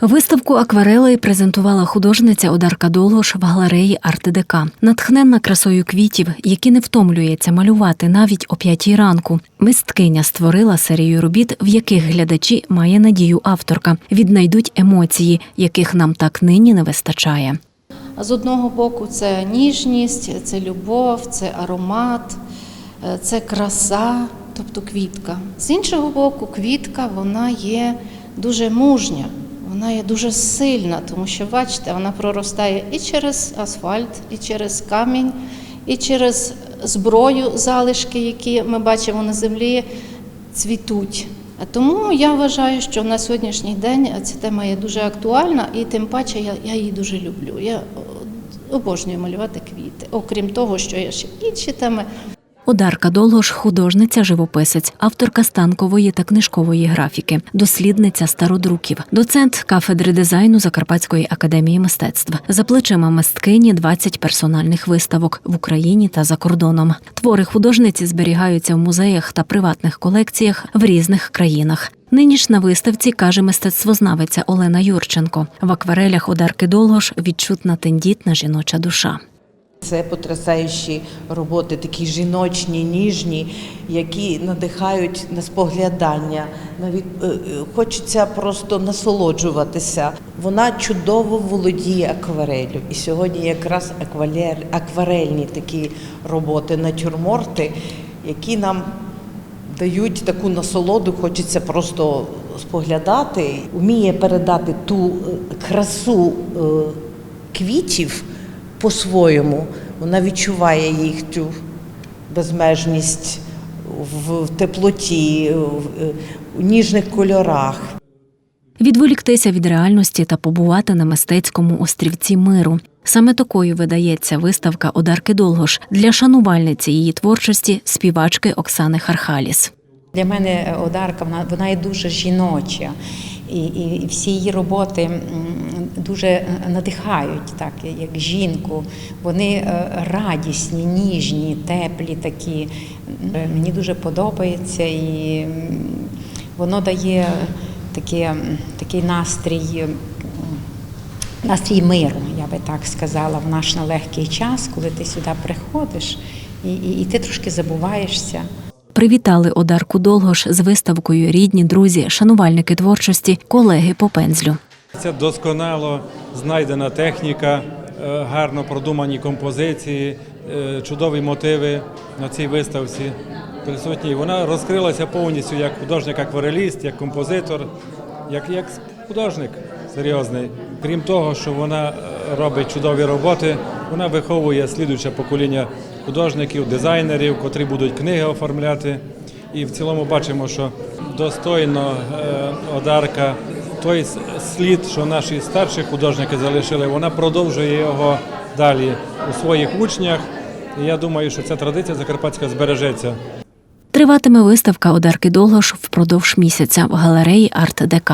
Виставку акварелей презентувала художниця Одарка Долгош в галереї «Артедк». Натхненна красою квітів, які не втомлюється малювати навіть о п'ятій ранку. Мисткиня створила серію робіт, в яких глядачі має надію авторка, віднайдуть емоції, яких нам так нині не вистачає. З одного боку, це ніжність, це любов, це аромат, е, це краса, тобто квітка. З іншого боку, квітка вона є дуже мужня, вона є дуже сильна, тому що, бачите, вона проростає і через асфальт, і через камінь, і через зброю, залишки, які ми бачимо на землі, цвітуть. А Тому я вважаю, що на сьогоднішній день ця тема є дуже актуальна, і тим паче я, я її дуже люблю. Я обожнюю малювати квіти. Окрім того, що є ще інші теми. Одарка Долгош – художниця, живописець, авторка станкової та книжкової графіки, дослідниця стародруків, доцент кафедри дизайну Закарпатської академії мистецтв. За плечима мисткині 20 персональних виставок в Україні та за кордоном. Твори художниці зберігаються в музеях та приватних колекціях в різних країнах. Нині ж на виставці каже мистецтвознавиця Олена Юрченко. В акварелях Одарки Долгош відчутна тендітна жіноча душа. Це потрясаючі роботи, такі жіночні, ніжні, які надихають на споглядання. Навіть е, е, хочеться просто насолоджуватися. Вона чудово володіє аквареллю. І сьогодні якраз акварельні такі роботи, натюрморти, які нам дають таку насолоду, хочеться просто споглядати. Вміє передати ту е, красу квітів по-своєму. Вона відчуває їх цю безмежність в теплоті, в е, ніжних кольорах. Відволіктися від реальності та побувати на мистецькому острівці миру. Саме такою видається виставка Одарки Долгош для шанувальниці її творчості співачки Оксани Хархаліс. Для мене Одарка вона, вона є дуже жіноча, і, і, всі її роботи дуже надихають, так як жінку. Вони е, радісні, ніжні, теплі такі. Е, Мені дуже подобається і воно дає таке, такий настрій. Настрій миру, я би так сказала, в наш нелегкий час, коли ти сюди приходиш і, і, і ти трошки забуваєшся. Привітали Одарку Долгош з виставкою рідні, друзі, шанувальники творчості, колеги по пензлю. Це досконало знайдена техніка, е, гарно продумані композиції, е, чудові мотиви на цій виставці присутні. Вона розкрилася повністю як художник-аквареліст, як композитор, як, як художник серйозний. Крім того, що вона е, робить чудові роботи, вона виховує слідуюче покоління художників, дизайнерів, котрі будуть книги оформляти. І в цілому бачимо, що достойно Одарка той слід, що наші старші художники залишили, вона продовжує його далі у своїх учнях. І я думаю, що ця традиція закарпатська збережеться. Триватиме виставка Одарки Долгош впродовж місяця в галереї Арт ДК.